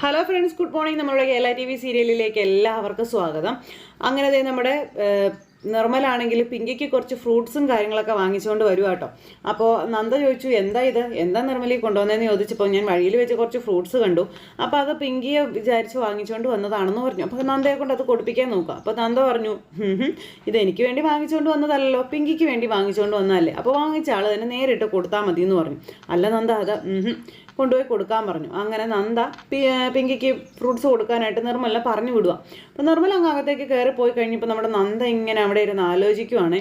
Hello friends good morning നമ്മളുടെ Kerala T V സീരിയലിലേക്ക് എല്ലാവർക്കും സ്വാഗതം. അങ്ങനെ നമ്മുടെ നിർമ്മലാണെങ്കിൽ പിങ്കിക്ക് കുറച്ച് ഫ്രൂട്ട്സും കാര്യങ്ങളൊക്കെ വാങ്ങിച്ചുകൊണ്ട് വരുക കേട്ടോ അപ്പോൾ നന്ദ ചോദിച്ചു എന്താ ഇത്? എന്താ നിർമ്മലി കൊണ്ടുവന്നതെന്ന് ചോദിച്ചപ്പോൾ ഞാൻ വഴിയിൽ വെച്ച് കുറച്ച് ഫ്രൂട്ട്സ് കണ്ടു. അപ്പോൾ അത് പിങ്കിയെ വിചാരിച്ച് വാങ്ങിച്ചുകൊണ്ട് വന്നതാണെന്ന് പറഞ്ഞു. അപ്പോൾ നന്ദയെ കൊണ്ട് അത് കൊടുപ്പിക്കാൻ നോക്കുക. അപ്പോൾ നന്ദ പറഞ്ഞു "ഹും ഹും, ഇത് എനിക്ക് വേണ്ടി വാങ്ങിച്ചുകൊണ്ട് വന്നതല്ലോ പിങ്കിക്ക് വേണ്ടി വാങ്ങിച്ചുകൊണ്ട് വന്നതല്ലേ. അപ്പോൾ വാങ്ങിച്ച ആൾ തന്നെ നേരിട്ട് കൊടുത്താൽ മതി എന്ന് പറഞ്ഞു. അല്ല നന്ദ അത് കൊണ്ടുപോയി കൊടുക്കാൻ പറഞ്ഞു. അങ്ങനെ നന്ദ പിങ്കിക്ക് ഫ്രൂട്ട്സ് കൊടുക്കാനായിട്ട് നിർമ്മല പറഞ്ഞു വിടുക. അപ്പോൾ നിർമ്മല അങ്ങ് അകത്തേക്ക് കയറി പോയി കഴിഞ്ഞപ്പോൾ നമ്മുടെ നന്ദ ഇങ്ങനെ അവിടെ ഇരുന്ന് ആലോചിക്കുവാണേ.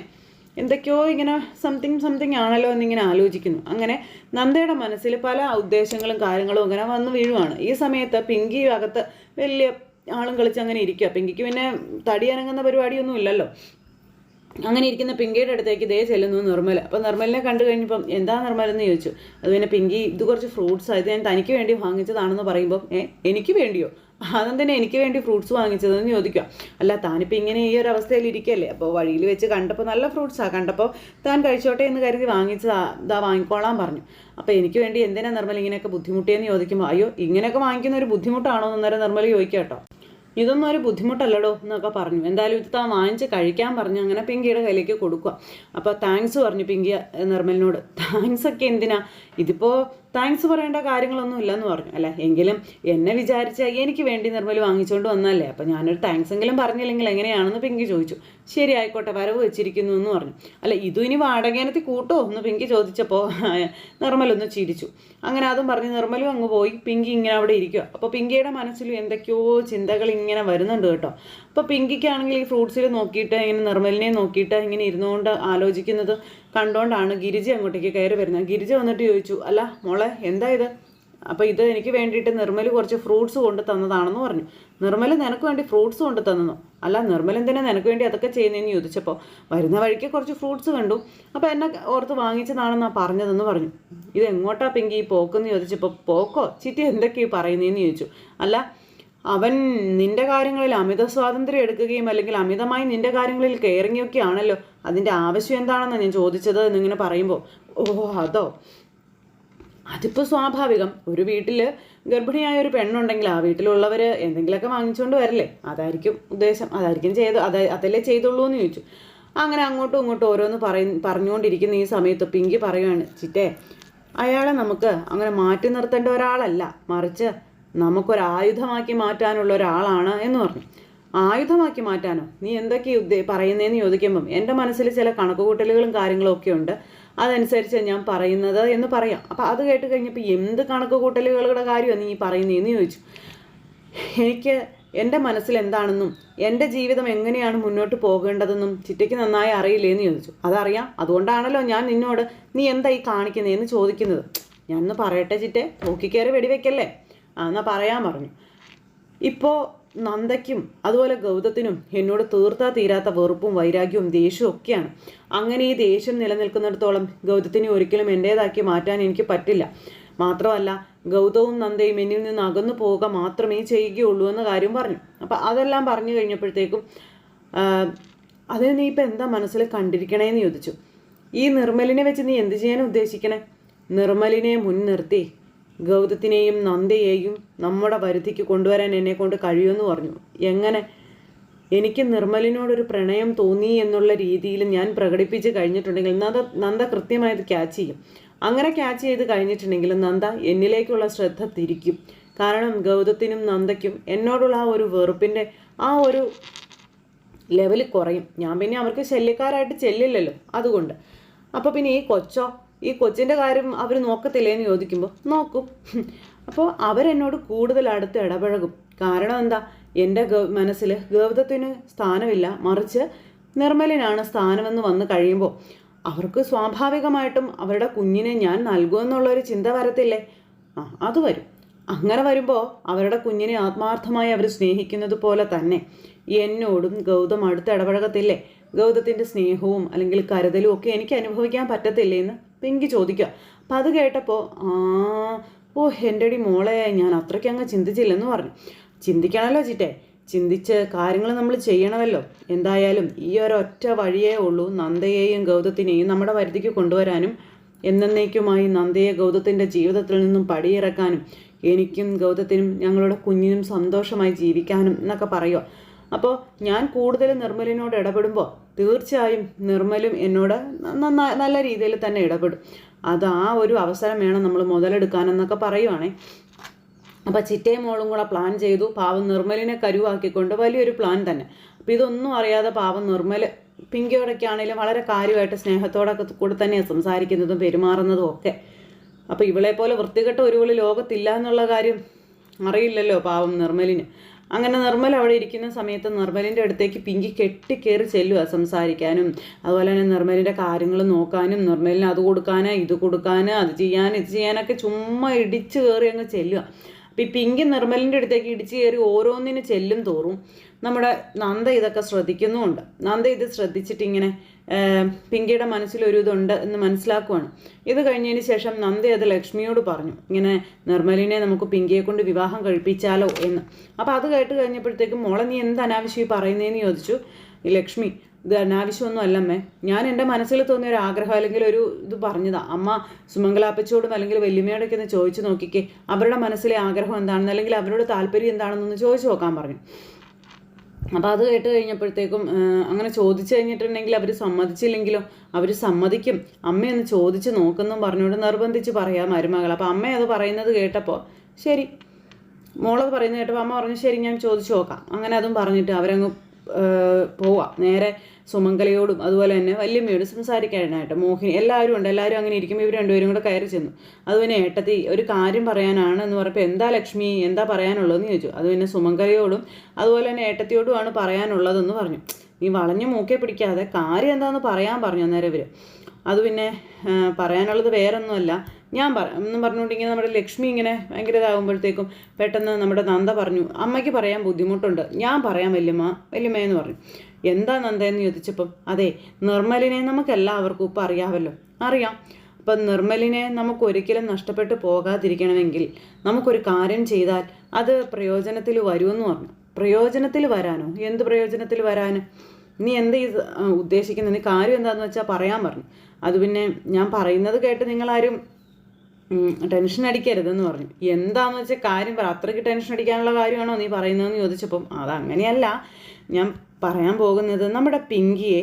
എന്തൊക്കെയോ ഇങ്ങനെ സംതിങ് സംതിങ് ആണല്ലോ എന്നിങ്ങനെ ആലോചിക്കുന്നു. അങ്ങനെ നന്ദയുടെ മനസ്സിൽ പല ഉദ്ദേശങ്ങളും കാര്യങ്ങളും അങ്ങനെ വന്നു വീഴുവാണ്. ഈ സമയത്ത് പിങ്കി അകത്ത് വലിയ ആളും കളിച്ച് അങ്ങനെ ഇരിക്കുക പിങ്കിക്ക് പിന്നെ തടി അനങ്ങുന്ന പരിപാടിയൊന്നും ഇല്ലല്ലോ. അങ്ങനെ ഇരിക്കുന്ന പിങ്കിയുടെ അടുത്തേക്ക് ദേ ചെല്ലുന്നു നിർമ്മല. അപ്പോൾ നിർമ്മലിനെ കണ്ടു കഴിഞ്ഞപ്പം എന്താ നിർമ്മല എന്ന് ചോദിച്ചു. അത് പിന്നെ പിങ്കി ഇത് കുറച്ച് ഫ്രൂട്ട്സ് ആയത് ഞാൻ തനിക്ക് വേണ്ടി വാങ്ങിച്ചതാണെന്ന് പറയുമ്പോൾ ഏ എനിക്ക് വേണ്ടിയോ? ആദ്യം തന്നെ എനിക്ക് വേണ്ടി ഫ്രൂട്ട്സ് വാങ്ങിച്ചതെന്ന് ചോദിക്കുക. അല്ല താനിപ്പോൾ ഇങ്ങനെ ഈ ഒരു അവസ്ഥയിൽ ഇരിക്കല്ലേ? അപ്പോൾ വഴിയിൽ വെച്ച് കണ്ടപ്പോൾ നല്ല ഫ്രൂട്ട്സാണ് കണ്ടപ്പോൾ താൻ കഴിച്ചോട്ടെ എന്ന് കരുതി വാങ്ങിച്ചതാ ഇതാ വാങ്ങിക്കോളാൻ പറഞ്ഞു. അപ്പോൾ എനിക്ക് വേണ്ടി എന്തിനാ നിർമ്മല ഇങ്ങനെയൊക്കെ ബുദ്ധിമുട്ടിയെന്ന് ചോദിക്കുമ്പോൾ അയ്യോ ഇങ്ങനെയൊക്കെ വാങ്ങിക്കുന്ന ഒരു ബുദ്ധിമുട്ടാണോ? എന്നേരം നിർമ്മല ചോദിക്കാം കേട്ടോ ഇതൊന്നും ഒരു ബുദ്ധിമുട്ടല്ലടോ എന്നൊക്കെ പറഞ്ഞു. എന്തായാലും ഇത് താൻ വാങ്ങിച്ച് കഴിക്കാൻ പറഞ്ഞു. അങ്ങനെ പിങ്കിയുടെ കയ്യിലേക്ക് കൊടുക്കുക. അപ്പോൾ താങ്ക്സ് പറഞ്ഞു പിങ്കി നിർമ്മലിനോട്. താങ്ക്സ് ഒക്കെ എന്തിനാ? ഇതിപ്പോൾ താങ്ക്സ് പറയേണ്ട കാര്യങ്ങളൊന്നും ഇല്ലെന്ന് പറഞ്ഞു. അല്ല? എങ്കിലും എന്നെ വിചാരിച്ച എനിക്ക് വേണ്ടി നിർമ്മൽ വാങ്ങിച്ചുകൊണ്ട് വന്നല്ലേ അപ്പോൾ ഞാനൊരു താങ്ക്സ് എങ്കിലും പറഞ്ഞില്ലെങ്കിൽ എങ്ങനെയാണെന്ന് പിങ്കി ചോദിച്ചു. ശരി ആയിക്കോട്ടെ വരവ് വെച്ചിരിക്കുന്നു എന്ന് പറഞ്ഞു. അല്ല? ഇതും ഇനി വാടകേനത്തിൽ കൂട്ടോ? എന്ന് പിങ്കി ചോദിച്ചപ്പോൾ നിർമ്മൽ ഒന്ന് ചിരിച്ചു. അങ്ങനെ അതും പറഞ്ഞ് നിർമ്മലും അങ്ങ് പോയി. പിങ്കി ഇങ്ങനെ അവിടെ ഇരിക്കുക അപ്പോൾ പിങ്കിയുടെ മനസ്സിലും എന്തൊക്കെയോ ചിന്തകൾ ഇങ്ങനെ വരുന്നുണ്ട് കേട്ടോ. അപ്പോൾ പിങ്കിക്കാണെങ്കിൽ ഈ ഫ്രൂട്ട്സിൽ നോക്കിയിട്ട് ഇങ്ങനെ നിർമ്മലിനെ നോക്കിയിട്ട് ഇങ്ങനെ ഇരുന്നുകൊണ്ട് ആലോചിക്കുന്നത് കണ്ടുകൊണ്ടാണ് ഗിരിജ അങ്ങോട്ടേക്ക് കയറി വരുന്നത്. ഗിരിജ വന്നിട്ട് ചോദിച്ചു അല്ല മോളെ എന്താ ഇത്? അപ്പോൾ ഇത് എനിക്ക് വേണ്ടിയിട്ട് നിർമ്മൽ കുറച്ച് ഫ്രൂട്ട്സ് കൊണ്ട് തന്നതാണെന്ന് പറഞ്ഞു. നിർമ്മൽ നിനക്ക് വേണ്ടി ഫ്രൂട്ട്സ് കൊണ്ട് തന്നോ. അല്ല നിർമ്മൽ എന്തിനാ നിനക്ക് വേണ്ടി അതൊക്കെ ചെയ്യുന്നതെന്ന് ചോദിച്ചപ്പോൾ വരുന്ന വഴിക്ക് കുറച്ച് ഫ്രൂട്ട്സ് കണ്ടു. അപ്പോൾ എന്നെ ഓർത്ത് വാങ്ങിച്ചതാണെന്നാണ് പറഞ്ഞതെന്ന് പറഞ്ഞു. ഇത് എങ്ങോട്ടാ പിങ്കി ഈ പോക്കെന്ന് ചോദിച്ചപ്പോൾ പോക്കോ? ചിറ്റി എന്തൊക്കെയാ പറയുന്നതെന്ന് ചോദിച്ചു. അല്ല അവൻ നിന്റെ കാര്യങ്ങളിൽ അമിത സ്വാതന്ത്ര്യം എടുക്കുകയും അല്ലെങ്കിൽ അമിതമായി നിന്റെ കാര്യങ്ങളിൽ കെയറിങ്ങൊക്കെ ആണല്ലോ. അതിന്റെ ആവശ്യം എന്താണെന്ന് ഞാൻ ചോദിച്ചത് എന്നിങ്ങനെ പറയുമ്പോൾ ഓ അതോ? അതിപ്പോൾ സ്വാഭാവികം. ഒരു വീട്ടിൽ ഗർഭിണിയായ ഒരു പെണ്ണുണ്ടെങ്കിൽ ആ വീട്ടിലുള്ളവർ എന്തെങ്കിലുമൊക്കെ വാങ്ങിച്ചുകൊണ്ട് വരല്ലേ? അതായിരിക്കും ഉദ്ദേശം. അതായിരിക്കും ചെയ്ത് അത് അതല്ലേ ചെയ്തുള്ളൂ എന്ന് ചോദിച്ചു. അങ്ങനെ അങ്ങോട്ടും ഇങ്ങോട്ടും ഓരോന്ന് പറയ പറഞ്ഞുകൊണ്ടിരിക്കുന്ന ഈ സമയത്ത് പിങ്കി പറയുകയാണ് ചിറ്റേ അയാളെ നമുക്ക് അങ്ങനെ മാറ്റി നിർത്തേണ്ട ഒരാളല്ല. മറിച്ച് നമുക്കൊരായുധമാക്കി മാറ്റാനുള്ള ഒരാളാണ് എന്ന് പറഞ്ഞു. ആയുധമാക്കി മാറ്റാനോ? നീ എന്തൊക്കെ ഉദ്ദേ പറയുന്നതെന്ന് ചോദിക്കുമ്പം എന്റെ മനസ്സിൽ ചില കണക്കുകൂട്ടലുകളും കാര്യങ്ങളും ഒക്കെ ഉണ്ട്. അതനുസരിച്ച് ഞാൻ പറയുന്നത് എന്ന് പറയാം. അപ്പം അത് കേട്ട് കഴിഞ്ഞപ്പോൾ എന്ത് കണക്കുകൂട്ടലുകളുടെ കാര്യമാണ് നീ പറയുന്നതെന്ന് ചോദിച്ചു. എനിക്ക് എന്റെ മനസ്സിൽ എന്താണെന്നും എന്റെ ജീവിതം എങ്ങനെയാണ് മുന്നോട്ട് പോകേണ്ടതെന്നും ചിറ്റയ്ക്ക് നന്നായി അറിയില്ലേന്ന് ചോദിച്ചു. അതറിയാം. അതുകൊണ്ടാണല്ലോ ഞാൻ നിന്നോട് നീ എന്താ ഈ കാണിക്കുന്നതെന്ന് ചോദിക്കുന്നത്. ഞാനൊന്ന് പറയട്ടെ ചിറ്റെ? തൂക്കിക്കയറി വെടിവെക്കല്ലേ? ആ എന്നാ പറയാൻ പറഞ്ഞു. ഇപ്പോൾ നന്ദയ്ക്കും അതുപോലെ ഗൗതത്തിനും എന്നോട് തീർത്താ തീരാത്ത വെറുപ്പും വൈരാഗ്യവും ദേഷ്യവും ഒക്കെയാണ്. അങ്ങനെ ഈ ദേഷ്യം നിലനിൽക്കുന്നിടത്തോളം ഗൗതത്തിനെ ഒരിക്കലും എന്റേതാക്കി മാറ്റാൻ എനിക്ക് പറ്റില്ല. മാത്രമല്ല ഗൗതവും നന്ദയും എന്നിൽ നിന്ന് അകന്നു പോവുക മാത്രമേ ചെയ്യുകയുള്ളൂ എന്ന കാര്യം പറഞ്ഞു. അപ്പം അതെല്ലാം പറഞ്ഞു കഴിഞ്ഞപ്പോഴത്തേക്കും അതിന് നീ ഇപ്പം എന്താ മനസ്സിൽ കണ്ടിരിക്കണേന്ന് ചോദിച്ചു. ഈ നിർമ്മലിനെ വെച്ച് നീ എന്ത് ചെയ്യാൻ ഉദ്ദേശിക്കണേ? നിർമ്മലിനെ മുൻനിർത്തി ഗൗതത്തിനെയും നന്ദയെയും നമ്മുടെ പരിധിക്ക് കൊണ്ടുവരാൻ എന്നെ കൊണ്ട് കഴിയുമെന്ന് പറഞ്ഞു. എങ്ങനെ? എനിക്ക് നിർമ്മലിനോടൊരു പ്രണയം തോന്നി എന്നുള്ള രീതിയിൽ ഞാൻ പ്രകടിപ്പിച്ച് കഴിഞ്ഞിട്ടുണ്ടെങ്കിൽ നന്ദ നന്ദ കൃത്യമായത് ക്യാച്ച് ചെയ്യും. അങ്ങനെ ക്യാച്ച് ചെയ്ത് കഴിഞ്ഞിട്ടുണ്ടെങ്കിൽ നന്ദ എന്നിലേക്കുള്ള ശ്രദ്ധ തിരിക്കും. കാരണം ഗൗതത്തിനും നന്ദയ്ക്കും എന്നോടുള്ള ആ ഒരു വെറുപ്പിന്റെ ആ ഒരു ലെവൽ കുറയും. ഞാൻ പിന്നെ അവർക്ക് ശല്യക്കാരായിട്ട് ചെല്ലില്ലല്ലോ. അതുകൊണ്ട്. അപ്പോൾ പിന്നെ ഈ കൊച്ചോ ഈ കൊച്ചിന്റെ കാര്യം അവർ നോക്കത്തില്ലേന്ന് ചോദിക്കുമ്പോൾ നോക്കും. അപ്പോൾ അവരെന്നോട് കൂടുതൽ അടുത്ത് ഇടപഴകും. കാരണം എന്താ? എന്റെ മനസ്സിൽ ഗൗതത്തിന് സ്ഥാനമില്ല. മറിച്ച് നിർമ്മലിനാണ് സ്ഥാനമെന്ന് വന്ന് കഴിയുമ്പോൾ അവർക്ക് സ്വാഭാവികമായിട്ടും അവരുടെ കുഞ്ഞിനെ ഞാൻ നൽകുമെന്നുള്ളൊരു ചിന്ത വരത്തില്ലേ? ആ അത് വരും. അങ്ങനെ വരുമ്പോൾ അവരുടെ കുഞ്ഞിനെ ആത്മാർത്ഥമായി അവർ സ്നേഹിക്കുന്നത് പോലെ തന്നെ എന്നോടും ഗൗതം അടുത്ത് ഇടപഴകത്തില്ലേ? ഗൗതത്തിന്റെ സ്നേഹവും അല്ലെങ്കിൽ കരുതലും ഒക്കെ എനിക്ക് അനുഭവിക്കാൻ പറ്റത്തില്ലേ എന്ന് പിങ്കി ചോദിക്കുക. അപ്പം അത് കേട്ടപ്പോൾ ആ ഓ എന്റെ അടി മോളെ ഞാൻ അത്രയ്ക്ക് അങ്ങ് ചിന്തിച്ചില്ലെന്ന് പറഞ്ഞു. ചിന്തിക്കണമല്ലോ ചിറ്റേ ചിന്തിച്ച് കാര്യങ്ങൾ നമ്മൾ ചെയ്യണമല്ലോ. എന്തായാലും ഈ ഒരൊറ്റ വഴിയേ ഉള്ളൂ നന്ദയെയും ഗൗതത്തിനെയും നമ്മുടെ പരിധിക്ക് കൊണ്ടുവരാനും എന്നേക്കുമായി നന്ദയെ ഗൗതത്തിന്റെ ജീവിതത്തിൽ നിന്നും പടിയിറക്കാനും എനിക്കും ഗൗതത്തിനും ഞങ്ങളുടെ കുഞ്ഞിനും സന്തോഷമായി ജീവിക്കാനും എന്നൊക്കെ പറയുക. അപ്പോൾ ഞാൻ കൂടുതൽ നിർമ്മലിനോട് ഇടപെടുമ്പോൾ തീർച്ചയായും നിർമ്മലും എന്നോട് നല്ല രീതിയിൽ തന്നെ ഇടപെടും. അത് ആ ഒരു അവസരം വേണം നമ്മൾ മുതലെടുക്കാനെന്നൊക്കെ പറയുവാണേ. അപ്പോൾ ചിറ്റയും മോളും കൂടെ പ്ലാൻ ചെയ്തു. പാവം നിർമ്മലിനെ കരുവാക്കിക്കൊണ്ട് വലിയൊരു പ്ലാൻ തന്നെ. അപ്പോൾ ഇതൊന്നും അറിയാതെ പാവം നിർമ്മൽ പിങ്കിയോടൊക്കെ ആണെങ്കിലും വളരെ കാര്യമായിട്ട് സ്നേഹത്തോടൊക്കെ കൂടെ തന്നെയാണ് സംസാരിക്കുന്നതും പെരുമാറുന്നതും ഒക്കെ. അപ്പോൾ ഇവളെ പോലെ വൃത്തികെട്ട ഒരുവൾ ലോകത്തില്ല എന്നുള്ള കാര്യം അറിയില്ലല്ലോ പാവം നിർമ്മലിന്. അങ്ങനെ നിർമ്മൽ അവിടെ ഇരിക്കുന്ന സമയത്ത് നിർമ്മലിന്റെ അടുത്തേക്ക് പിങ്കി കെട്ടിക്കയറി ചെല്ലുക സംസാരിക്കാനും. അതുപോലെ തന്നെ നിർമ്മലിന്റെ കാര്യങ്ങൾ നോക്കാനും നിർമ്മലിന് അത് കൊടുക്കാന് ഇത് കൊടുക്കാന് അത് ചെയ്യാൻ ഇത് ചെയ്യാനൊക്കെ ചുമ്മാ ഇടിച്ചു കയറി അങ്ങ് ചെല്ലുക അപ്പോൾ ഈ പിങ്കി നിർമ്മലിന്റെ അടുത്തേക്ക് ഇടിച്ചു കയറി ഓരോന്നിന് ചെല്ലും തോറും നമ്മുടെ നന്ദ ഇതൊക്കെ ശ്രദ്ധിക്കുന്നുമുണ്ട്. നന്ദ ഇത് ശ്രദ്ധിച്ചിട്ട് ഇങ്ങനെ പിങ്കിയുടെ മനസ്സിലൊരു ഇതുണ്ട് എന്ന് മനസ്സിലാക്കുവാണ്. ഇത് കഴിഞ്ഞതിന് ശേഷം നന്ദി അത് ലക്ഷ്മിയോട് പറഞ്ഞു. ഇങ്ങനെ നിർമ്മലിനെ നമുക്ക് പിങ്കിയെ കൊണ്ട് വിവാഹം കഴിപ്പിച്ചാലോ എന്ന്. അപ്പോൾ അത് കേട്ട് കഴിഞ്ഞപ്പോഴത്തേക്കും മോളെ നീ എന്ത് അനാവശ്യം പറയുന്നതെന്ന് ചോദിച്ചു. ഈ ലക്ഷ്മി ഇത് അനാവശ്യമൊന്നും അല്ലമ്മേ. ഞാൻ എന്റെ മനസ്സിൽ തോന്നിയ ഒരു ആഗ്രഹം അല്ലെങ്കിൽ ഒരു ഇത് പറഞ്ഞതാണ് അമ്മ സുമംഗലാപ്പച്ചോടും അല്ലെങ്കിൽ വല്യമ്മയോടൊക്കെ ഒന്ന് ചോദിച്ചു നോക്കിക്കേ. അവരുടെ മനസ്സിലെ ആഗ്രഹം എന്താണെന്ന് അല്ലെങ്കിൽ അവരുടെ താല്പര്യം എന്താണെന്നൊന്ന് ചോദിച്ചു നോക്കാൻ പറഞ്ഞു. അപ്പോൾ അത് കേട്ട് കഴിഞ്ഞപ്പോഴത്തേക്കും അങ്ങനെ ചോദിച്ചു കഴിഞ്ഞിട്ടുണ്ടെങ്കിൽ അവർ സമ്മതിച്ചില്ലെങ്കിലോ അവർ സമ്മതിക്കും. അമ്മയൊന്ന് ചോദിച്ച് നോക്കുന്നും പറഞ്ഞുകൊണ്ട് നിർബന്ധിച്ച് പറയാം മരുമകൾ അപ്പോൾ അമ്മ അത് പറയുന്നത് കേട്ടപ്പോൾ ശരി. മോളത് പറയുന്നത് കേട്ടപ്പോൾ അമ്മ പറഞ്ഞു ശരി ഞാൻ ചോദിച്ചു നോക്കാം. അങ്ങനെ അതും പറഞ്ഞിട്ട് അവരങ്ങ് പോവാം. നേരെ സുമംഗലയോടും അതുപോലെ തന്നെ വല്യമ്മയോടും സംസാരിക്കാനായിട്ട് മോഹിനി എല്ലാവരും ഉണ്ട്. എല്ലാവരും അങ്ങനെ ഇരിക്കുമ്പോൾ ഇവർ രണ്ടുപേരും കൂടെ കയറി ചെന്നു. അത് പിന്നെ ഏട്ടത്തി ഒരു കാര്യം പറയാനാണ് എന്ന് പറഞ്ഞപ്പോൾ എന്താ ലക്ഷ്മി? എന്താ പറയാനുള്ളതെന്ന് ചോദിച്ചു. അത് പിന്നെ സുമംഗലയോടും അതുപോലെ തന്നെ ഏട്ടത്തിയോടുമാണ് പറയാനുള്ളതെന്ന് പറഞ്ഞു. നീ വളഞ്ഞു മൂക്കെ പിടിക്കാതെ കാര്യം എന്താണെന്ന് പറയാൻ പറഞ്ഞു അന്നേരം ഇവർ അത് പിന്നെ പറയാനുള്ളത് വേറൊന്നുമല്ല. ഞാൻ പറ എന്നും പറഞ്ഞുകൊണ്ടിങ്ങനെ നമ്മുടെ ലക്ഷ്മി ഇങ്ങനെ ഭയങ്കര ഇതാകുമ്പോഴത്തേക്കും പെട്ടെന്ന് നമ്മുടെ നന്ദ പറഞ്ഞു അമ്മയ്ക്ക് പറയാൻ ബുദ്ധിമുട്ടുണ്ട് ഞാൻ പറയാം വല്യമ്മ വല്യമ്മ എന്ന് പറഞ്ഞു. എന്താ നന്ദ എന്ന് ചോദിച്ചപ്പം അതെ നിർമ്മലിനെ നമുക്ക് എല്ലാവർക്കും ഇപ്പം അറിയാമല്ലോ അറിയാം. അപ്പം നിർമ്മലിനെ നമുക്ക് ഒരിക്കലും നഷ്ടപ്പെട്ടു പോകാതിരിക്കണമെങ്കിൽ നമുക്കൊരു കാര്യം ചെയ്താൽ അത് പ്രയോജനത്തിൽ വരുമെന്ന് പറഞ്ഞു. പ്രയോജനത്തിൽ വരാനോ? എന്ത് പ്രയോജനത്തിൽ വരാൻ നീ എന്ത് ഉദ്ദേശിക്കുന്നത് നീ കാര്യം എന്താണെന്ന് വെച്ചാൽ പറയാൻ പറഞ്ഞു. അത് പിന്നെ ഞാൻ പറയുന്നത് കേട്ട് നിങ്ങളാരും ടെൻഷൻ അടിക്കരുതെന്ന് പറഞ്ഞു. എന്താണെന്ന് വെച്ചാൽ കാര്യം അത്രയ്ക്ക് ടെൻഷൻ അടിക്കാനുള്ള കാര്യമാണോ നീ പറയുന്നതെന്ന് ചോദിച്ചപ്പം അതങ്ങനെയല്ല. ഞാൻ പറയാൻ പോകുന്നത് നമ്മുടെ പിങ്കിയെ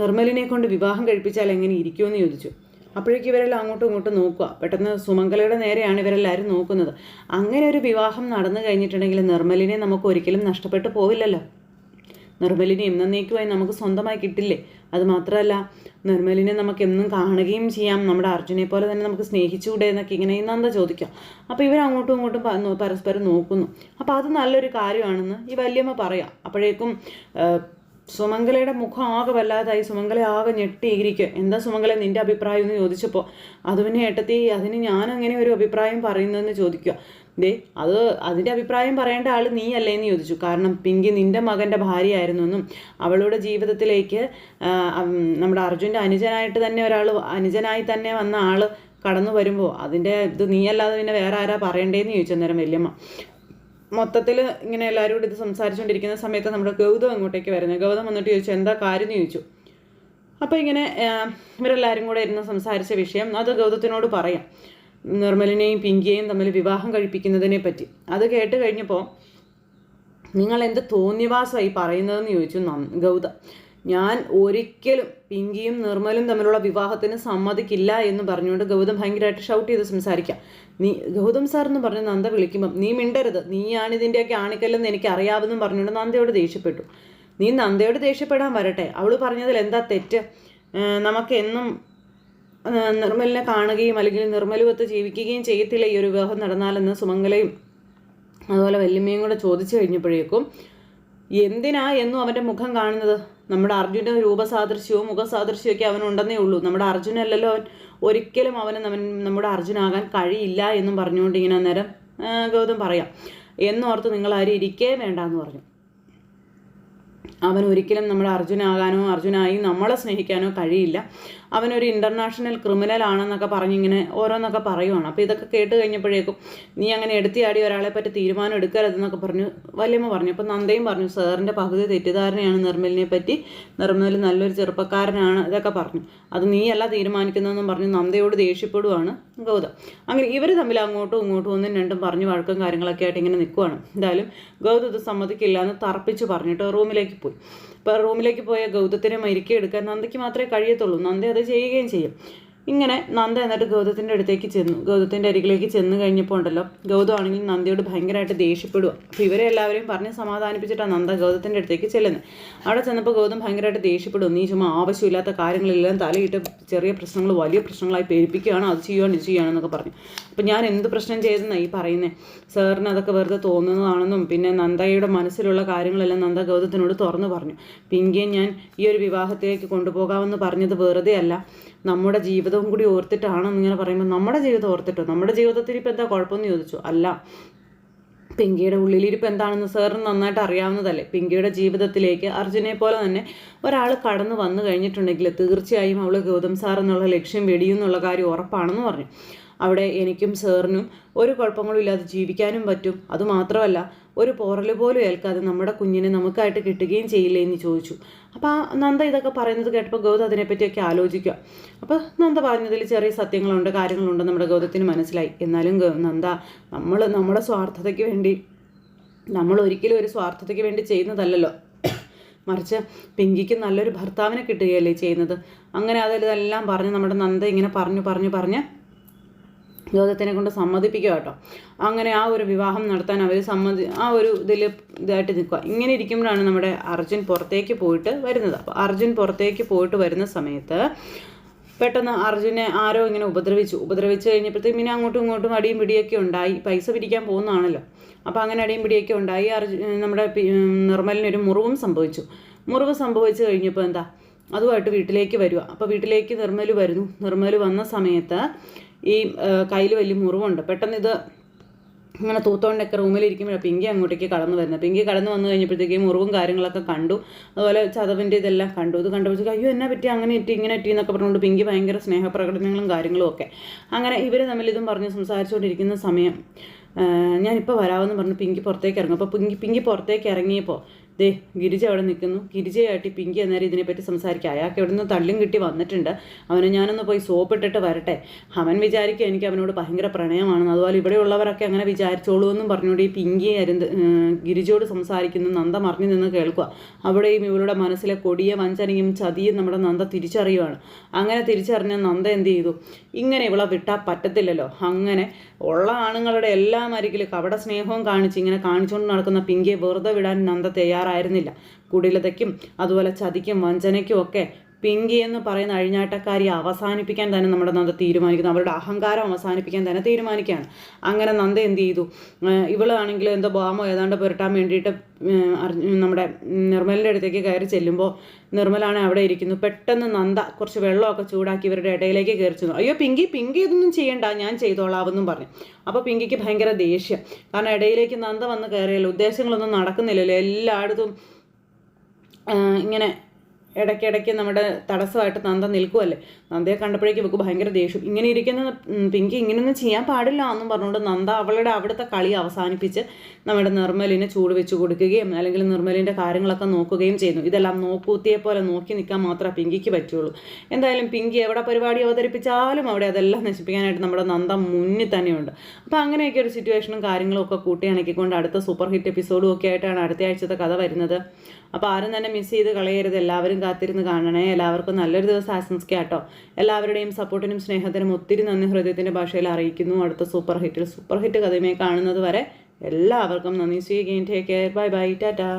നിർമ്മലിനെ കൊണ്ട് വിവാഹം കഴിപ്പിച്ചാൽ എങ്ങനെ ഇരിക്കുമെന്ന് ചോദിച്ചു. അപ്പോഴേക്കും ഇവരെല്ലാം അങ്ങോട്ടും ഇങ്ങോട്ടും നോക്കുക പെട്ടെന്ന് സുമംഗലയുടെ നേരെയാണ് ഇവരെല്ലാവരും നോക്കുന്നത്. അങ്ങനെ ഒരു വിവാഹം നടന്നു കഴിഞ്ഞിട്ടുണ്ടെങ്കിൽ നിർമ്മലിനെ നമുക്ക് ഒരിക്കലും നഷ്ടപ്പെട്ടു പോവില്ലല്ലോ. നിർമ്മലിനെ എന്നേക്കുമായി നമുക്ക് സ്വന്തമായി കിട്ടില്ലേ? അത് മാത്രമല്ല നിർമ്മലിനെ നമുക്ക് എന്നും കാണുകയും ചെയ്യാം. നമ്മുടെ അർജുനെ പോലെ തന്നെ നമുക്ക് സ്നേഹിച്ചുകൂടെ എന്നൊക്കെ ഇങ്ങനെ നന്ദ ചോദിക്കാം. അപ്പോൾ ഇവർ അങ്ങോട്ടും ഇങ്ങോട്ടും പരസ്പരം നോക്കുന്നു. അപ്പോൾ അത് നല്ലൊരു കാര്യമാണെന്ന് ഈ വല്യമ്മ പറയാം. അപ്പോഴേക്കും സുമംഗലയുടെ മുഖം ആകെ വല്ലാതായി. സുമംഗല ആകെ ഞെട്ടിയിരിക്കുക എന്താ സുമംഗല നിന്റെ അഭിപ്രായം എന്ന് ചോദിച്ചപ്പോൾ അത് പിന്നെ ഏട്ടത്തി അതിന് ഞാൻ അങ്ങനെ ഒരു അഭിപ്രായം പറയുന്നതെന്ന് ചോദിക്കുക ദേ അത് അതിന്റെ അഭിപ്രായം പറയേണ്ട ആൾ നീ അല്ലേ എന്ന് ചോദിച്ചു. കാരണം പിങ്കി നിന്റെ മകന്റെ ഭാര്യയായിരുന്നു എന്നും അവളുടെ ജീവിതത്തിലേക്ക് നമ്മുടെ അർജുന്റെ അനുജനായിട്ട് തന്നെ ഒരാൾ അനുജനായി തന്നെ വന്ന ആൾ കടന്നു വരുമ്പോൾ അതിന്റെ ഇത് നീ അല്ലാതെ പിന്നെ വേറെ ആരാ പറയണ്ടേന്ന് ചോദിച്ചു അന്നേരം വല്യമ്മ. മൊത്തത്തിൽ ഇങ്ങനെ എല്ലാവരും കൂടി ഇത് സംസാരിച്ചുകൊണ്ടിരിക്കുന്ന സമയത്ത് നമ്മുടെ ഗൗതം അങ്ങോട്ടേക്ക് വരുന്നത് ഗൗതം വന്നിട്ട് ചോദിച്ചു എന്താ കാര്യം? എന്ന് ചോദിച്ചു. അപ്പോൾ ഇങ്ങനെ ഇവരെല്ലാവരും കൂടെ ഇരുന്ന് സംസാരിച്ച വിഷയം അത് ഗൗതത്തിനോട് പറയാം. നിർമ്മലിനെയും പിങ്കിയെയും തമ്മിൽ വിവാഹം കഴിപ്പിക്കുന്നതിനെ പറ്റി. അത് കേട്ട് കഴിഞ്ഞപ്പോൾ നിങ്ങൾ എന്ത് തോന്നിവാസമായി പറയുന്നതെന്ന് ചോദിച്ചു ഗൗത. ഞാൻ ഒരിക്കലും പിങ്കിയും നിർമ്മലും തമ്മിലുള്ള വിവാഹത്തിന് സമ്മതിക്കില്ല എന്ന് പറഞ്ഞുകൊണ്ട് ഗൗതം ഭയങ്കരമായിട്ട് ഷൗട്ട് ചെയ്ത് സംസാരിക്കാം. നീ ഗൗതം സാർ എന്ന് പറഞ്ഞ് നന്ദ വിളിക്കുമ്പം നീ മിണ്ടരുത്. നീയാണ് ഇതിന്റെയൊക്കെ ആണിക്കല്ലെന്ന് എനിക്ക് അറിയാമെന്നും പറഞ്ഞുകൊണ്ട് നന്ദയോട് ദേഷ്യപ്പെട്ടു. നീ നന്ദയോട് ദേഷ്യപ്പെടാൻ വരട്ടെ. അവൾ പറഞ്ഞതിൽ എന്താ തെറ്റ്? നമുക്ക് എന്നും നിർമ്മലിനെ കാണുകയും അല്ലെങ്കിൽ നിർമ്മലുവത്ത് ജീവിക്കുകയും ചെയ്യത്തില്ല ഈ ഒരു വിവാഹം നടന്നാലെന്ന് സുമംഗലയും അതുപോലെ വല്യമ്മയും കൂടെ ചോദിച്ചു കഴിഞ്ഞപ്പോഴേക്കും എന്തിനാ എന്നും അവന്റെ മുഖം കാണുന്നത്? നമ്മുടെ അർജുന്റെ രൂപസാദൃശ്യവും മുഖസാദൃശ്യവും ഒക്കെ അവനുണ്ടെന്നേ ഉള്ളൂ. നമ്മുടെ അർജുനല്ലല്ലോ അവൻ. ഒരിക്കലും അവന് നമ്മുടെ അർജുനാകാൻ കഴിയില്ല എന്നും പറഞ്ഞുകൊണ്ട് ഇങ്ങനെ അന്നേരം ഗൗതം പറയാം. എന്നോർത്ത് നിങ്ങൾ ആരും ഇരിക്കേ വേണ്ട എന്ന് പറഞ്ഞു. അവൻ ഒരിക്കലും നമ്മുടെ അർജുനാകാനോ അർജുനായി നമ്മളെ സ്നേഹിക്കാനോ കഴിയില്ല. അവനൊരു ഇന്റർനാഷണൽ ക്രിമിനൽ ആണെന്നൊക്കെ പറഞ്ഞിങ്ങനെ ഓരോന്നൊക്കെ പറയുവാണ്. അപ്പോൾ ഇതൊക്കെ കേട്ട് കഴിഞ്ഞപ്പോഴേക്കും നീ അങ്ങനെ എടുത്തിയാടി ഒരാളെ പറ്റി തീരുമാനം എടുക്കരുതെന്നൊക്കെ പറഞ്ഞു വല്യമ്മ പറഞ്ഞു. അപ്പോൾ നന്ദയും പറഞ്ഞു സാറിന്റെ പകുതി തെറ്റിദ്ധാരണയാണ് നിർമ്മലിനെ പറ്റി. നിർമ്മൽ നല്ലൊരു ചെറുപ്പക്കാരനാണ് ഇതൊക്കെ പറഞ്ഞു. അത് നീയല്ല തീരുമാനിക്കുന്നതെന്നും പറഞ്ഞു. നന്ദയോട് ദേഷ്യപ്പെടുവാണ് ഗൗതം. അങ്ങനെ ഇവർ തമ്മിൽ അങ്ങോട്ടും ഇങ്ങോട്ടും ഒന്നും രണ്ടും പറഞ്ഞു വഴക്കും കാര്യങ്ങളൊക്കെ ആയിട്ട് ഇങ്ങനെ നിൽക്കുവാണ് എന്തായാലും ഗൗതം ഇത് സമ്മതിക്കില്ല എന്ന് തറപ്പിച്ച് പറഞ്ഞിട്ട് റൂമിലേക്ക് പോയി. ഇപ്പോൾ റൂമിലേക്ക് പോയ ഗൗതത്തിനെ മരിക്കുക എടുക്കാൻ നന്ദയ്ക്ക് മാത്രമേ കഴിയത്തുള്ളൂ. നന്ദി അത് ചെയ്യുകയും ചെയ്യും. ഇങ്ങനെ നന്ദ എന്നിട്ട് ഗൗതത്തിന്റെ അടുത്തേക്ക് ചെന്നു. ഗൗതത്തിന്റെ അരികിലേക്ക് ചെന്ന് കഴിഞ്ഞപ്പോൾ ഉണ്ടല്ലോ ഗൗതമാണെങ്കിൽ നന്ദയോട് ഭയങ്കരമായിട്ട് ദേഷ്യപ്പെടുക അപ്പോൾ ഇവരെ എല്ലാവരെയും പറഞ്ഞ് സമാധാനിപ്പിച്ചിട്ടാണ് നന്ദ ഗൗതത്തിന്റെ അടുത്തേക്ക് ചെല്ലുന്നത്. അവിടെ ചെന്നപ്പോൾ ഗൗതം ഭയങ്കരമായിട്ട് ദേഷ്യപ്പെടും നീ ചുമ്മാ ആവശ്യമില്ലാത്ത കാര്യങ്ങളെല്ലാം തലയിട്ട് ചെറിയ പ്രശ്നങ്ങൾ വലിയ പ്രശ്നങ്ങളായി പേരിപ്പിക്കുകയാണ്. അത് ചെയ്യുകയാണ് ഇത് ചെയ്യുകയാണെന്നൊക്കെ പറഞ്ഞു. അപ്പോൾ ഞാൻ എന്ത് പ്രശ്നം ചെയ്തെന്നാണ് ഈ പറയുന്നത് സാറിന് അതൊക്കെ വെറുതെ തോന്നുന്നതാണെന്നും പിന്നെ നന്ദയുടെ മനസ്സിലുള്ള കാര്യങ്ങളെല്ലാം നന്ദ ഗൗതത്തിനോട് തുറന്നു പറഞ്ഞു. പിങ്കിയെ ഞാൻ ഈ ഒരു വിവാഹത്തിലേക്ക് കൊണ്ടുപോകാമെന്ന് പറഞ്ഞത് വെറുതെ അല്ല നമ്മുടെ ജീവിതവും കൂടി ഓർത്തിട്ടാണെന്ന് ഇങ്ങനെ പറയുമ്പോൾ നമ്മുടെ ജീവിതം ഓർത്തിട്ടോ? നമ്മുടെ ജീവിതത്തിൽ ഇപ്പം എന്താ കുഴപ്പമെന്ന് ചോദിച്ചു. അല്ല. പിങ്കിയുടെ ഉള്ളിലിരിപ്പ് എന്താണെന്ന് സാറിന് നന്നായിട്ട് അറിയാവുന്നതല്ലേ. പിങ്കിയുടെ ജീവിതത്തിലേക്ക് അർജുനെ പോലെ തന്നെ ഒരാൾ കടന്നു വന്നു കഴിഞ്ഞിട്ടുണ്ടെങ്കിൽ തീർച്ചയായും അവൾ ഗൗതം സാർ എന്നുള്ള ലക്ഷ്യം വെടിയുന്നുള്ള കാര്യം ഉറപ്പാണെന്ന് പറഞ്ഞു. അവിടെ എനിക്കും സേറിനും ഒരു കുഴപ്പങ്ങളും ഇല്ലാതെ ജീവിക്കാനും പറ്റും. അതുമാത്രമല്ല ഒരു പോറൽ പോലും ഏൽക്കാതെ നമ്മുടെ കുഞ്ഞിനെ നമുക്കായിട്ട് കിട്ടുകയും ചെയ്യില്ലേ എന്ന് ചോദിച്ചു. അപ്പോൾ നന്ദ ഇതൊക്കെ പറയുന്നത് കേട്ടപ്പോൾ ഗൗത അതിനെപ്പറ്റിയൊക്കെ ആലോചിക്കുക. അപ്പോൾ നന്ദ പറഞ്ഞതിൽ ചെറിയ സത്യങ്ങളുണ്ട് കാര്യങ്ങളുണ്ട് നമ്മുടെ ഗൗതത്തിന് മനസ്സിലായി. എന്നാലും നന്ദ നമ്മൾ നമ്മുടെ സ്വാർത്ഥതയ്ക്ക് വേണ്ടി നമ്മൾ ഒരിക്കലും ഒരു സ്വാർത്ഥതയ്ക്ക് വേണ്ടി ചെയ്യുന്നതല്ലല്ലോ. മറിച്ച് പിങ്കിക്ക് നല്ലൊരു ഭർത്താവിനെ കിട്ടുകയല്ലേ ചെയ്യുന്നത്? അങ്ങനെ അതെല്ലാം പറഞ്ഞ് നമ്മുടെ നന്ദ ഇങ്ങനെ പറഞ്ഞു പറഞ്ഞു പറഞ്ഞ് ഗൗതത്തിനെ കൊണ്ട് സമ്മതിപ്പിക്കുക കേട്ടോ. അങ്ങനെ ആ ഒരു വിവാഹം നടത്താൻ അവർ സമ്മതി ആ ഒരു ഇതിൽ ഇതായിട്ട് നിൽക്കുക. ഇങ്ങനെ ഇരിക്കുമ്പോഴാണ് നമ്മുടെ അർജുൻ പുറത്തേക്ക് പോയിട്ട് വരുന്നത്. അപ്പോൾ അർജുൻ പുറത്തേക്ക് പോയിട്ട് വരുന്ന സമയത്ത് പെട്ടെന്ന് അർജുനെ ആരോ ഇങ്ങനെ ഉപദ്രവിച്ചു. ഉപദ്രവിച്ചു കഴിഞ്ഞപ്പോഴത്തേക്കും പിന്നെ അങ്ങോട്ടും ഇങ്ങോട്ടും അടിയും പിടിയൊക്കെ ഉണ്ടായി. പൈസ പിരിക്കാൻ പോകുന്നതാണല്ലോ. അപ്പോൾ അങ്ങനെ അടിയും പിടിയൊക്കെ ഉണ്ടായി. അർജുൻ നമ്മുടെ നിർമ്മലിനൊരു മുറിവും സംഭവിച്ചു. മുറിവ് സംഭവിച്ചു കഴിഞ്ഞപ്പോൾ എന്താ? അതുമായിട്ട് വീട്ടിലേക്ക് വരിക. അപ്പോൾ വീട്ടിലേക്ക് നിർമ്മൽ വരുന്നു. നിർമ്മൽ വന്ന സമയത്ത് ഈ കയ്യിൽ വലിയ മുറിവുണ്ട്. പെട്ടെന്ന് ഇത് അങ്ങനെ തൂത്തോണ്ടൊക്കെ റൂമിലിരിക്കുമ്പോഴാണ് പിങ്കി അങ്ങോട്ടേക്ക് കടന്നു വരുന്നത് പിങ്കി കടന്നു വന്നു കഴിഞ്ഞപ്പോഴത്തേക്ക് മുറിവും കാര്യങ്ങളൊക്കെ കണ്ടു. അതുപോലെ ചതവിന്റെ ഇതെല്ലാം കണ്ടു. ഇത് കണ്ടപ്പോഴത്തേക്ക് അയ്യോ എന്നാ പറ്റി? അങ്ങനെ ഇറ്റി ഇങ്ങനെ ഇറ്റി എന്നൊക്കെ പറഞ്ഞുകൊണ്ട് പിങ്കി ഭയങ്കര സ്നേഹപ്രകടനങ്ങളും കാര്യങ്ങളും ഒക്കെ. അങ്ങനെ ഇവർ തമ്മിൽ ഇതും പറഞ്ഞ് സംസാരിച്ചുകൊണ്ടിരിക്കുന്ന സമയം ഞാനിപ്പോൾ വരാമെന്ന് പറഞ്ഞ് പിങ്കി പുറത്തേക്ക് ഇറങ്ങും. അപ്പോൾ പിങ്കി പിങ്കി പുറത്തേക്ക് ഇറങ്ങിയപ്പോൾ ദേ ഗിരിജ അവിടെ നിൽക്കുന്നു. ഗിരിജയായിട്ട് പിങ്കി അന്നേരം ഇതിനെപ്പറ്റി സംസാരിക്കുക. അയാൾക്ക് എവിടെ നിന്ന് തള്ളും കിട്ടി വന്നിട്ടുണ്ട്. അവനെ ഞാനൊന്ന് പോയി സോപ്പിട്ടിട്ട് വരട്ടെ. അവൻ വിചാരിക്കുക എനിക്ക് അവനോട് ഭയങ്കര പ്രണയമാണെന്ന്. അതുപോലെ ഇവിടെയുള്ളവരൊക്കെ അങ്ങനെ വിചാരിച്ചോളൂ എന്നും പറഞ്ഞുകൊണ്ട് ഈ പിങ്കി അരുന്ത് ഗിരിജയോട് സംസാരിക്കുന്നു. നന്ദ മറിഞ്ഞു നിന്ന് കേൾക്കുക. അവിടെയും ഇവരുടെ മനസ്സിലെ കൊടിയ വഞ്ചനയും ചതിയും നമ്മുടെ നന്ദ തിരിച്ചറിയുവാണ്. അങ്ങനെ തിരിച്ചറിഞ്ഞ നന്ദ എന്ത് ചെയ്തു? ഇങ്ങനെ ഇവളെ വിട്ടാൽ പറ്റത്തില്ലല്ലോ. അങ്ങനെ ഉള്ള ആണുങ്ങളുടെ എല്ലാം അരികിലും കവട സ്നേഹവും കാണിച്ച് ഇങ്ങനെ കാണിച്ചുകൊണ്ട് നടക്കുന്ന പിങ്കിയെ വെറുതെ വിടാൻ നന്ദ തയ്യാറായിരുന്നില്ല കുടിലതയ്ക്കും അതുപോലെ ചതിക്കും വഞ്ചനയ്ക്കും ഒക്കെ പിങ്കി എന്ന് പറയുന്ന അഴിഞ്ഞാട്ടക്കാരി അവസാനിപ്പിക്കാൻ തന്നെ നമ്മുടെ നന്ദ തീരുമാനിക്കുന്നു. അവരുടെ അഹങ്കാരം അവസാനിപ്പിക്കാൻ തന്നെ തീരുമാനിക്കുകയാണ്. അങ്ങനെ നന്ദ എന്ത് ചെയ്തു? ഇവളാണെങ്കിൽ എന്തോ ബോമോ ഏതാണ്ട് പുരട്ടാൻ വേണ്ടിയിട്ട് നമ്മുടെ നിർമ്മലിന്റെ അടുത്തേക്ക് കയറി ചെല്ലുമ്പോൾ നിർമ്മലാണ് അവിടെ ഇരിക്കുന്നു. പെട്ടെന്ന് നന്ദ കുറച്ച് വെള്ളമൊക്കെ ചൂടാക്കി ഇവരുടെ ഇടയിലേക്ക് കയറി ചെന്നു. അയ്യോ പിങ്കി പിങ്കി ഇതൊന്നും ചെയ്യണ്ട ഞാൻ ചെയ്തോളാവെന്നും പറഞ്ഞു. അപ്പോൾ പിങ്കിക്ക് ഭയങ്കര ദേഷ്യം. കാരണം ഇടയിലേക്ക് നന്ദ വന്ന് കയറിയല്ലോ ഉദ്ദേശങ്ങളൊന്നും നടക്കുന്നില്ലല്ലോ. എല്ലായിടത്തും ഇങ്ങനെ ഇടയ്ക്കിടയ്ക്ക് നമ്മുടെ തടസ്സമായിട്ട് നന്ദ നിൽക്കുമല്ലേ നന്ദയെ കണ്ടപ്പോഴേക്കും ഇവക്ക് ഭയങ്കര ദേഷ്യം. ഇങ്ങനെ ഇരിക്കുന്ന പിങ്കി ഇങ്ങനെയൊന്നും ചെയ്യാൻ പാടില്ല എന്നും പറഞ്ഞുകൊണ്ട് നന്ദ അവളുടെ അവിടുത്തെ കളി അവസാനിപ്പിച്ച് നമ്മുടെ നിർമ്മലിനെ ചൂട് വെച്ച് കൊടുക്കുകയും അല്ലെങ്കിൽ നിർമ്മലിന്റെ കാര്യങ്ങളൊക്കെ നോക്കുകയും ചെയ്യുന്നു. ഇതെല്ലാം നോക്കൂത്തിയെ പോലെ നോക്കി നിൽക്കാൻ മാത്രമേ പിങ്കിക്ക് പറ്റുള്ളൂ. എന്തായാലും പിങ്കി എവിടെ പരിപാടി അവതരിപ്പിച്ചാലും അവിടെ അതെല്ലാം നശിപ്പിക്കാനായിട്ട് നമ്മുടെ നന്ദ മുന്നിൽ തന്നെയുണ്ട്. അപ്പോൾ അങ്ങനെയൊക്കെ ഒരു സിറ്റുവേഷനും കാര്യങ്ങളും ഒക്കെ കൂട്ടിയിണക്കിക്കൊണ്ട് അടുത്ത സൂപ്പർ ഹിറ്റ് എപ്പിസോഡും ഒക്കെ ആയിട്ടാണ് അടുത്ത ആഴ്ചത്തെ കഥ വരുന്നത്. അപ്പോൾ ആരും തന്നെ മിസ് ചെയ്ത് കളയരുത്. എല്ലാവരും കാത്തിരുന്ന് കാണണേ. എല്ലാവർക്കും നല്ലൊരു ദിവസം ആശംസിക്കാം കേട്ടോ എല്ലാവരുടെയും സപ്പോർട്ടിനും സ്നേഹത്തിനും ഒത്തിരി നന്ദി ഹൃദയത്തിന്റെ ഭാഷയിൽ അറിയിക്കുന്നു. അടുത്ത സൂപ്പർ ഹിറ്റിൽ സൂപ്പർ ഹിറ്റ് കഥയുമായി കാണുന്നത് വരെ എല്ലാവർക്കും നന്ദി. സ്വീകരിക്കുകയും take care bye bye tata